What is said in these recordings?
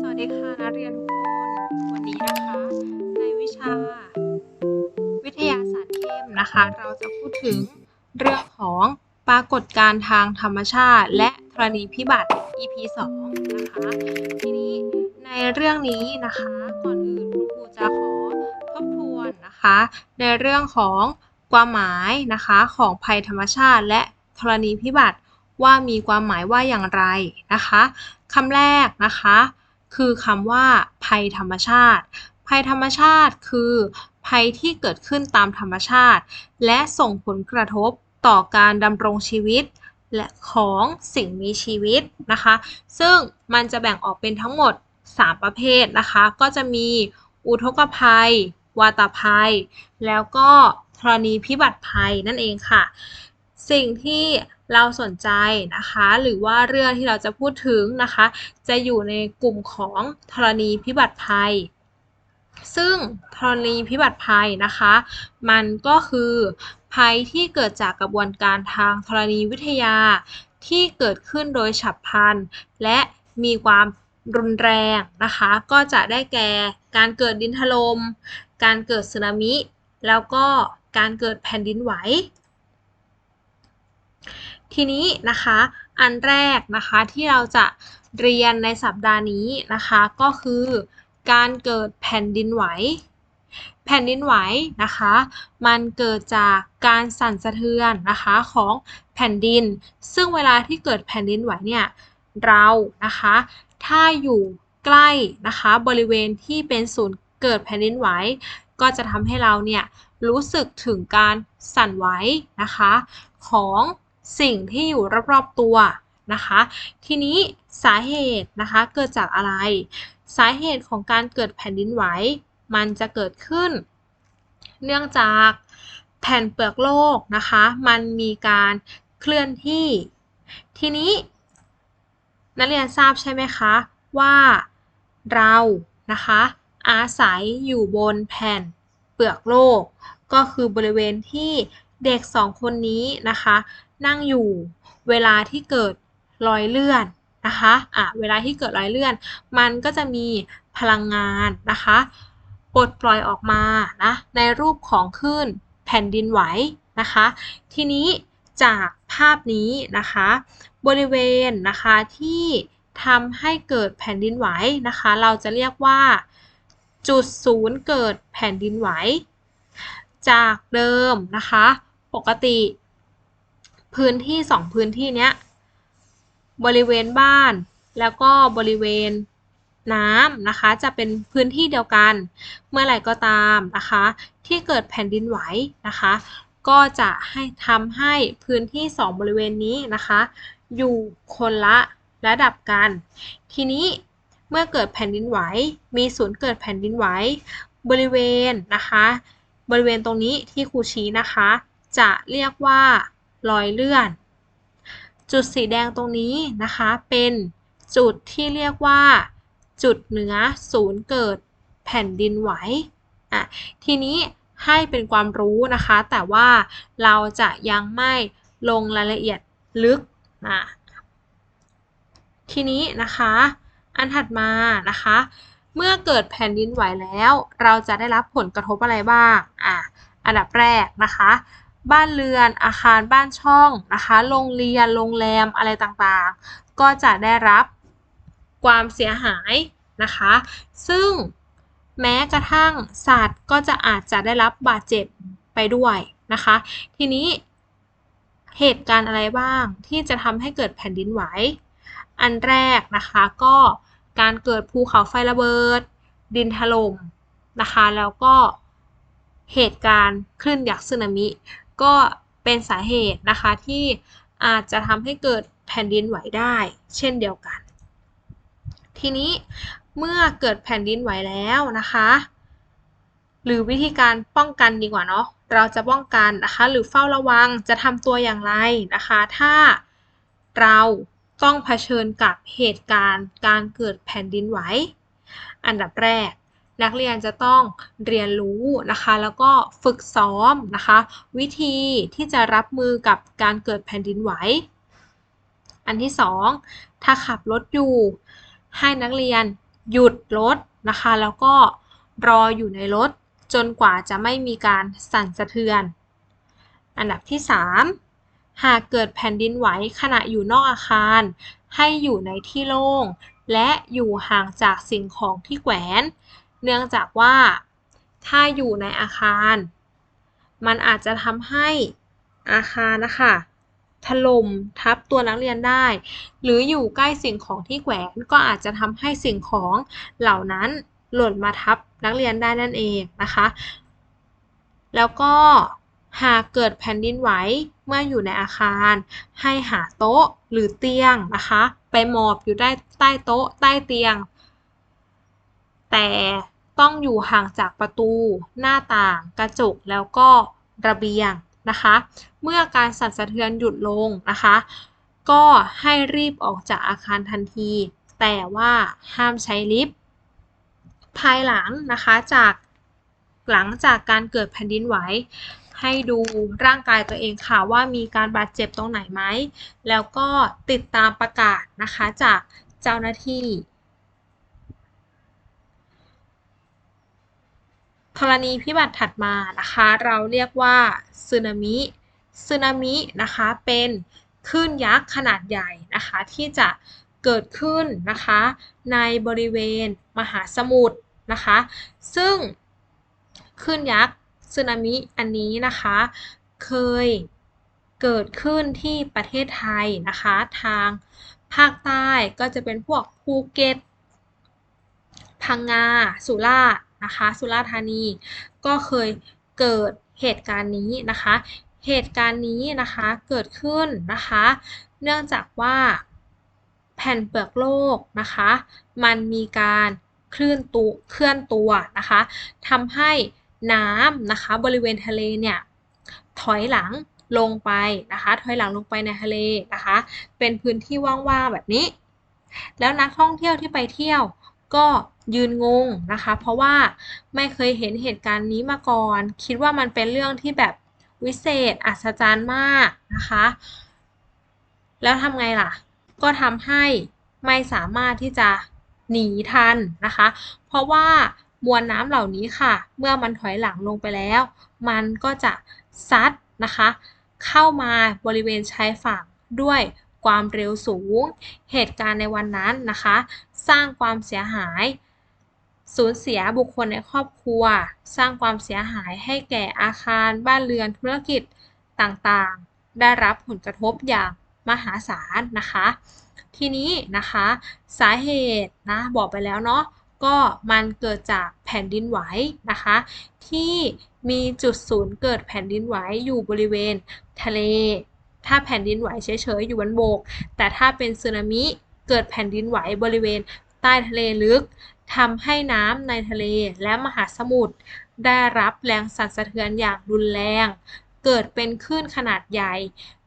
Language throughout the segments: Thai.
สวัสดีค่ะนักเรียนทุกคนวันนี้นะคะ ในวิชา วิทยาศาสตร์เข้มนะคะ เราจะพูดถึงเรื่องของปรากฏการณ์ทางธรรมชาติ และธรณีพิบัติ EP 2 นะคะ ทีนี้ในเรื่องนี้นะคะ ก่อนอื่นคุณครูจะขอทบทวนนะคะ ในเรื่องของความหมายนะคะของภัยธรรมชาติและธรณีพิบัติ ว่ามีความหมายว่าอย่างไรนะคะคำแรกนะคะ คือคำว่า ภัยธรรมชาติ ภัยธรรมชาติคือภัยที่เกิดขึ้นตามธรรมชาติ และส่งผลกระทบต่อการดำรงชีวิต และของสิ่งมีชีวิตนะคะ ซึ่งมันจะแบ่งออกเป็นทั้งหมด 3 ประเภทนะคะ ก็จะมีอุทกภัย วาตภัย แล้วก็ธรณีพิบัติภัยนั่นเองค่ะ สิ่งที่เราสนใจนะคะ หรือว่าเรื่องที่เราจะพูดถึงนะคะ จะอยู่ในกลุ่มของธรณีพิบัติภัย ซึ่งธรณีพิบัติภัยนะคะ มันก็คือภัยที่เกิดจากกระบวนการทางธรณีวิทยา ที่เกิดขึ้นโดยฉับพลัน และมีความรุนแรงนะคะ ก็จะได้แก่การเกิดดินถล่มการเกิดสึนามิ แล้วก็การเกิดแผ่นดินไหว ทีนี้นะคะอันแรกนะคะที่เราจะเรียนในสัปดาห์นี้นะคะก็คือการเกิดแผ่นดินไหว แผ่นดินไหวนะคะ มันเกิดจากการสั่นสะเทือนนะคะของแผ่นดิน ซึ่งเวลาที่เกิดแผ่นดินไหวเนี่ยเรานะคะถ้าอยู่ใกล้นะคะบริเวณที่เป็นศูนย์เกิดแผ่นดินไหว ก็จะทำให้เราเนี่ยรู้สึกถึงการสั่นไหวนะคะของ สิ่งที่อยู่รอบๆตัวนะคะ ทีนี้สาเหตุนะคะเกิดจากอะไร สาเหตุของการเกิดแผ่นดินไหว มันจะเกิดขึ้น เนื่องจากแผ่นเปลือกโลกนะคะ มันมีการเคลื่อนที่ ทีนี้ นักเรียนทราบใช่ไหมคะว่าเรานะคะอาศัยอยู่บนแผ่นเปลือกโลก ก็คือบริเวณที่เด็กสองคนนี้นะคะ นั่งอยู่ เวลาที่เกิดรอยเลื่อนนะคะอะเวลาที่เกิดรอยเลื่อน มันก็จะมีพลังงานนะคะปลดปล่อยออกมานะในรูปของคลื่นแผ่นดินไหวนะคะ ทีนี้จากภาพนี้นะคะ บริเวณนะคะที่ทำให้เกิดแผ่นดินไหวนะคะ เราจะเรียกว่า จุดศูนย์เกิดแผ่นดินไหว จากเดิมนะคะ ปกติ พื้นที่สองพื้นที่เนี้ยบริเวณบ้าน แล้วก็บริเวณน้ำนะคะ จะเป็นพื้นที่เดียวกัน เมื่อไหร่ก็ตามนะคะ ที่เกิดแผ่นดินไหวนะคะ ก็จะให้ทำให้พื้นที่สองบริเวณนี้นะคะ อยู่คนละระดับกัน ทีนี้เมื่อเกิดแผ่นดินไหว มีศูนย์เกิดแผ่นดินไหว บริเวณนะคะ บริเวณตรงนี้ที่ครูชี้นะคะ จะเรียกว่า รอยเลื่อน จุดสีแดงตรงนี้นะคะเป็นจุดที่เรียกว่า จุดเหนือศูนย์เกิดแผ่นดินไหวอะทีนี้ให้เป็นความรู้นะคะ แต่ว่าเราจะยังไม่ลงรายละเอียดลึกนะทีนี้นะคะ อันถัดมานะคะ เมื่อเกิดแผ่นดินไหวแล้ว เราจะได้รับผลกระทบอะไรบ้างอะอันดับแรกนะคะ บ้านเรือน อาคารบ้านช่องนะคะ โรงเรียน โรงแรมอะไรต่างๆ ก็จะได้รับความเสียหายนะคะ ซึ่งแม้กระทั่งสัตว์ก็จะอาจจะได้รับบาดเจ็บไปด้วยนะคะ ทีนี้เหตุการณ์อะไรบ้างที่จะทำให้เกิดแผ่นดินไหว อันแรกนะคะก็การเกิดภูเขาไฟระเบิด ดินถล่มนะคะ แล้วก็เหตุการณ์คลื่นยักษ์สึนามิ ก็เป็นสาเหตุนะคะที่อาจจะทำให้เกิดแผ่นดินไหวได้ เช่นเดียวกัน ทีนี้เมื่อเกิดแผ่นดินไหวแล้วนะคะ หรือวิธีการป้องกันดีกว่าเนาะเราจะป้องกันนะคะ หรือเฝ้าระวังจะทำตัวอย่างไรนะคะ ถ้าเราต้องเผชิญกับเหตุการณ์การเกิดแผ่นดินไหว อันดับแรก นักเรียนจะต้องเรียนรู้นะคะ แล้วก็ฝึกซ้อมนะคะ วิธีที่จะรับมือกับการเกิดแผ่นดินไหว อันที่สองถ้าขับรถอยู่ ให้นักเรียนหยุดรถนะคะ แล้วก็รออยู่ในรถจนกว่าจะไม่มีการสั่นสะเทือน อันดับที่ 3 หากเกิดแผ่นดินไหวขณะอยู่นอกอาคาร ให้อยู่ในที่โล่งและอยู่ห่างจากสิ่งของที่แขวน เนื่องจากว่าถ้าอยู่ในอาคาร มันอาจจะทำให้อาคารนะคะถล่มทับตัวนักเรียนได้ หรืออยู่ใกล้สิ่งของที่แขวนก็อาจจะทำให้สิ่งของเหล่านั้นหล่นมาทับนักเรียนได้นั่นเองนะคะ แล้วก็หากเกิดแผ่นดินไหวเมื่ออยู่ในอาคาร ให้หาโต๊ะหรือเตียงนะคะ ไปหมอบอยู่ได้ใต้โต๊ะใต้เตียง แต่ ต้องอยู่ห่างจากประตู หน้าต่าง กระจกแล้วก็ระเบียงนะคะ เมื่อการสั่นสะเทือนหยุดลงนะคะ ก็ให้รีบออกจากอาคารทันที แต่ว่าห้ามใช้ลิฟต์ภายหลังนะคะจากหลังจากการเกิดแผ่นดินไหวให้ดูร่างกายตัวเองค่ะว่ามีการบาดเจ็บตรงไหนไหม แล้วก็ติดตามประกาศนะคะจากเจ้าหน้าที่ กรณีพิบัติถัดมานะคะ เราเรียกว่าสึนามิสึนามินะคะเป็นคลื่นยักษ์ขนาดใหญ่นะคะที่จะเกิดขึ้นนะคะในบริเวณมหาสมุทรนะคะ ซึ่งคลื่นยักษ์สึนามิอันนี้นะคะเคยเกิดขึ้นที่ประเทศไทยนะคะทางภาคใต้ก็จะเป็นพวกภูเก็ตพังงา สุราษฎร์ นะคะ สุราษฎร์ธานี ก็เคยเกิดเหตุการณ์นี้นะคะ เหตุการณ์นี้นะคะเกิดขึ้นนะคะ เนื่องจากว่าแผ่นเปลือกโลกนะคะ มันมีการเคลื่อนตัวเคลื่อนตัวนะคะทำให้น้ำนะคะบริเวณทะเลเนี่ยถอยหลังลงไปนะคะถอยหลังลงไปในทะเลนะคะ เป็นพื้นที่ว่างๆแบบนี้ แล้วนักท่องเที่ยวที่ไปเที่ยว ก็ยืนงงนะคะ เพราะว่าไม่เคยเห็นเหตุการณ์นี้มาก่อน คิดว่ามันเป็นเรื่องที่แบบวิเศษอัศจรรย์มากนะคะ แล้วทำไงล่ะ ก็ทำให้ไม่สามารถที่จะหนีทันนะคะ เพราะว่ามวลน้ำเหล่านี้ค่ะ เมื่อมันถอยหลังลงไปแล้ว มันก็จะซัดนะคะ เข้ามาบริเวณชายฝั่งด้วย ความเร็วสูง เหตุการณ์ในวันนั้นนะคะ สร้างความเสียหาย สูญเสียบุคคลในครอบครัว สร้างความเสียหายให้แก่อาคาร บ้านเรือนธุรกิจต่างๆ ได้รับผลกระทบอย่างมหาศาลนะคะ ทีนี้นะคะสาเหตุนะบอกไปแล้วเนาะก็มันเกิดจากแผ่นดินไหวนะคะ ที่มีจุดศูนย์เกิดแผ่นดินไหวอยู่บริเวณทะเล ถ้าแผ่นดินไหวเฉยๆอยู่บนบก แต่ถ้าเป็นสึนามิเกิดแผ่นดินไหวบริเวณใต้ทะเลลึกทำให้น้ำในทะเลและมหาสมุทรได้รับแรงสั่นสะเทือนอย่างรุนแรง เกิดเป็นคลื่นขนาดใหญ่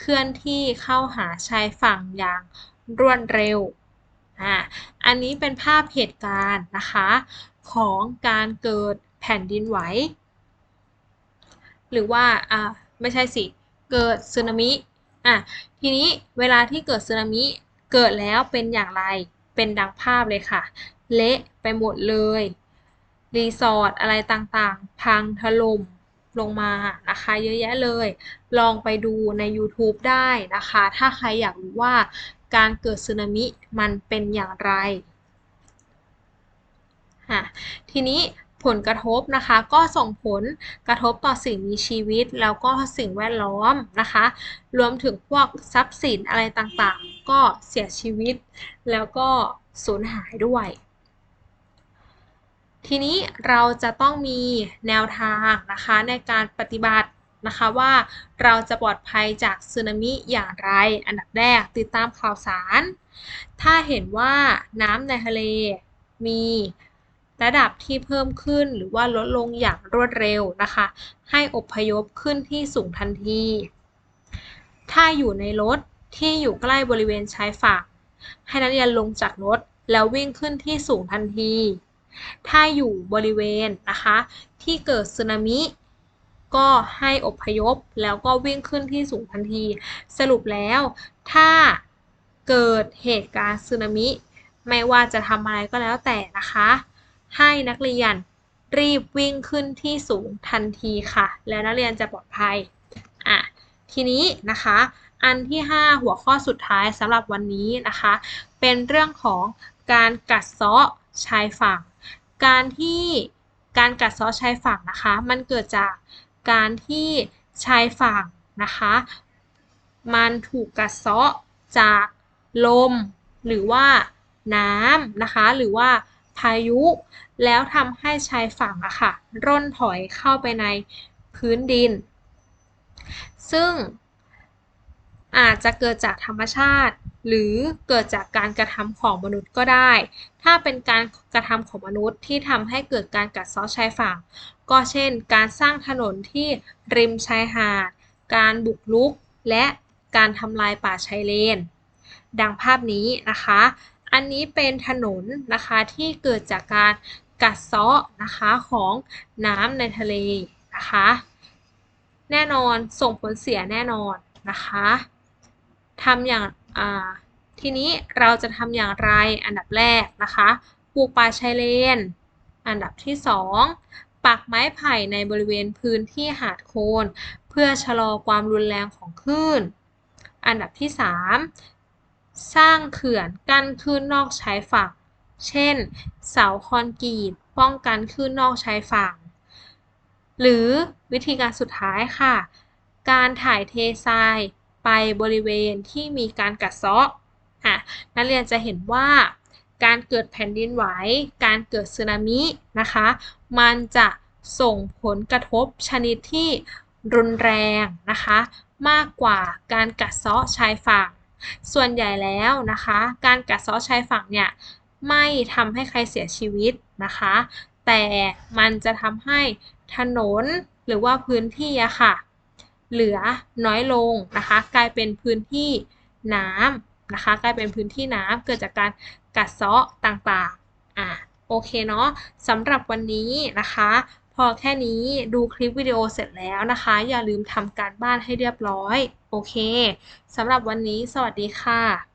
เคลื่อนที่เข้าหาชายฝั่งอย่างรวดเร็วอ่าอันนี้เป็นภาพเหตุการณ์นะคะ ของการเกิดแผ่นดินไหว หรือว่าอ่าไม่ใช่สิ เกิดสึนามิ อะทีนี้เวลาที่เกิดสึนามิเกิดแล้วเป็นอย่างไรเป็นดังภาพเลยค่ะ เละไปหมดเลย รีสอร์ทอะไรต่างๆ พังถล่มลงมานะคะเยอะแยะเลย ลองไปดูใน YouTube ได้นะคะ ถ้าใครอยากรู้ว่าการเกิดสึนามิมันเป็นอย่างไร ทีนี้ ผลกระทบนะคะก็ส่งผลกระทบต่อสิ่งมีชีวิต แล้วก็สิ่งแวดล้อมนะคะ รวมถึงพวกทรัพย์สินอะไรต่างๆ ก็เสียชีวิต แล้วก็สูญหายด้วย ทีนี้เราจะต้องมีแนวทางนะคะในการปฏิบัตินะคะว่าเราจะปลอดภัยจากสึนามิอย่างไร อันดับแรกติดตามข่าวสาร ถ้าเห็นว่าน้ำในทะเลมี ระดับที่เพิ่มขึ้นหรือว่าลดลงอย่างรวดเร็วนะคะ ให้อพยพขึ้นที่สูงทันที ถ้าอยู่ในรถที่อยู่ใกล้บริเวณชายฝั่งให้นักเรียนลงจากรถแล้ววิ่งขึ้นที่สูงทันที ถ้าอยู่บริเวณนะคะ ที่เกิดสึนามิ ก็ให้อพยพแล้วก็วิ่งขึ้นที่สูงทันที สรุปแล้ว ถ้าเกิดเหตุการณ์สึนามิ ไม่ว่าจะทำอะไรก็แล้วแต่นะคะ ให้นักเรียนรีบวิ่งขึ้นที่สูงทันทีค่ะ และนักเรียนจะปลอดภัยอะทีนี้นะคะ อันที่ 5 หัวข้อสุดท้ายสำหรับวันนี้นะคะ เป็นเรื่องของการกัดเซาะชายฝั่ง การที่การกัดเซาะชายฝั่งนะคะ มันเกิดจากการที่ชายฝั่งนะคะ มันถูกกัดเซาะจากลมหรือว่าน้ำนะคะ หรือว่า พายุ แล้วทำให้ชายฝั่งอะค่ะ ร่นถอยเข้าไปในพื้นดิน ซึ่งอาจจะเกิดจากธรรมชาติ หรือเกิดจากการกระทำของมนุษย์ก็ได้ ถ้าเป็นการกระทำของมนุษย์ที่ทำให้เกิดการกัดเซาะชายฝั่ง ก็เช่น การสร้างถนนที่ริมชายหาด การบุกรุก และการทำลายป่าชายเลน ดังภาพนี้นะคะ อันนี้เป็นถนนนะคะที่เกิดจากการกัดเซาะนะคะของน้ำในทะเลนะคะ แน่นอนส่งผลเสียแน่นอนนะคะทำอย่างทีนี้เราจะทำอย่างไรอันดับแรกนะคะปลูกป่าชายเลน อันดับที่ 2 ปักไม้ไผ่ในบริเวณพื้นที่หาดโคน เพื่อชะลอความรุนแรงของคลื่น อันดับที่ 3 สร้างเขื่อนกั้นคลื่นนอกชายฝั่ง เช่น เสาคอนกรีตป้องกันคลื่นนอกชายฝั่ง หรือวิธีการสุดท้ายค่ะ การถ่ายเททรายไปบริเวณที่มีการกัดเซาะอะนักเรียนจะเห็นว่าการเกิดแผ่นดินไหว การเกิดสึนามินะคะ มันจะส่งผลกระทบชนิดที่รุนแรงนะคะ มากกว่าการกัดเซาะชายฝั่ง ส่วนใหญ่แล้วนะคะ การกัดเซาะชายฝั่งเนี่ยไม่ทำให้ใครเสียชีวิตนะคะ แต่มันจะทำให้ถนนหรือว่าพื้นที่อะค่ะ เหลือน้อยลงนะคะ กลายเป็นพื้นที่น้ำนะคะ กลายเป็นพื้นที่น้ำเกิดจากการกัดเซาะต่างๆอะโอเคเนาะสำหรับวันนี้นะคะ พอแค่นี้ดูคลิปวิดีโอเสร็จแล้วนะคะ อย่าลืมทำการบ้านให้เรียบร้อย โอเคสำหรับวันนี้สวัสดีค่ะ